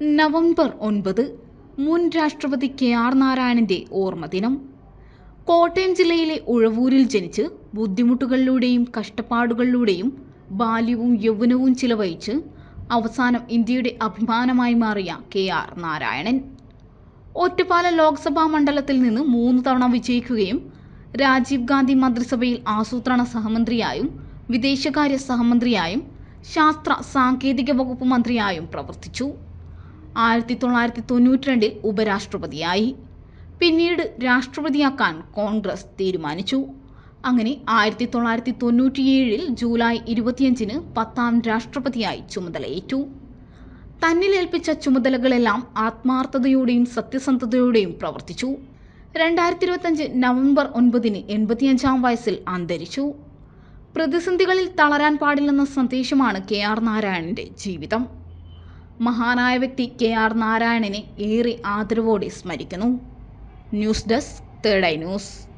November ഒൻപത് മുൻ രാഷ്ട്രപതി കെ ആർ നാരായണന്റെ ഓർമ്മദിനം കോട്ടയം ജില്ലയിലെ ഉഴവൂരിൽ ജനിച്ച് ബുദ്ധിമുട്ടുകളിലൂടെയും കഷ്ടപ്പാടുകളിലൂടെയും ബാല്യവും യൗവനവും ചിലവഴിച്ച് അവസാനം ഇന്ത്യയുടെ അഭിമാനമായി മാറിയ കെ ആർ നാരായണൻ. ഒറ്റപ്പാലം ലോക്സഭാ മണ്ഡലത്തിൽ നിന്ന് മൂന്ന് തവണ വിജയിക്കുകയും രാജീവ് ഗാന്ധി മന്ത്രിസഭയിൽ ആസൂത്രണ സഹമന്ത്രിയായും വിദേശകാര്യ സഹമന്ത്രിയായും ശാസ്ത്ര സാങ്കേതിക വകുപ്പ് മന്ത്രിയായും പ്രവർത്തിച്ചു. ആയിരത്തി തൊള്ളായിരത്തി തൊണ്ണൂറ്റി രണ്ടിൽ ഉപരാഷ്ട്രപതിയായി. പിന്നീട് രാഷ്ട്രപതിയാക്കാൻ കോൺഗ്രസ് തീരുമാനിച്ചു. അങ്ങനെ ആയിരത്തി തൊള്ളായിരത്തി തൊണ്ണൂറ്റിയേഴിൽ ജൂലൈ ഇരുപത്തിയഞ്ചിന് പത്താം രാഷ്ട്രപതിയായി ചുമതലയേറ്റു. തന്നിലേൽപ്പിച്ച ചുമതലകളെല്ലാം ആത്മാർത്ഥതയോടെയും സത്യസന്ധതയോടെയും പ്രവർത്തിച്ചു. രണ്ടായിരത്തി ഇരുപത്തഞ്ച് നവംബർ ഒൻപതിന് എൺപത്തിയഞ്ചാം വയസ്സിൽ അന്തരിച്ചു. പ്രതിസന്ധികളിൽ തളരാൻ പാടില്ലെന്ന സന്ദേശമാണ് കെ ആർ നാരായണന്റെ ജീവിതം. മഹാനായ വ്യക്തി കെ ആർ നാരായണനെ ഏറെ ആദരവോടെ സ്മരിക്കുന്നു. News desk third eye news.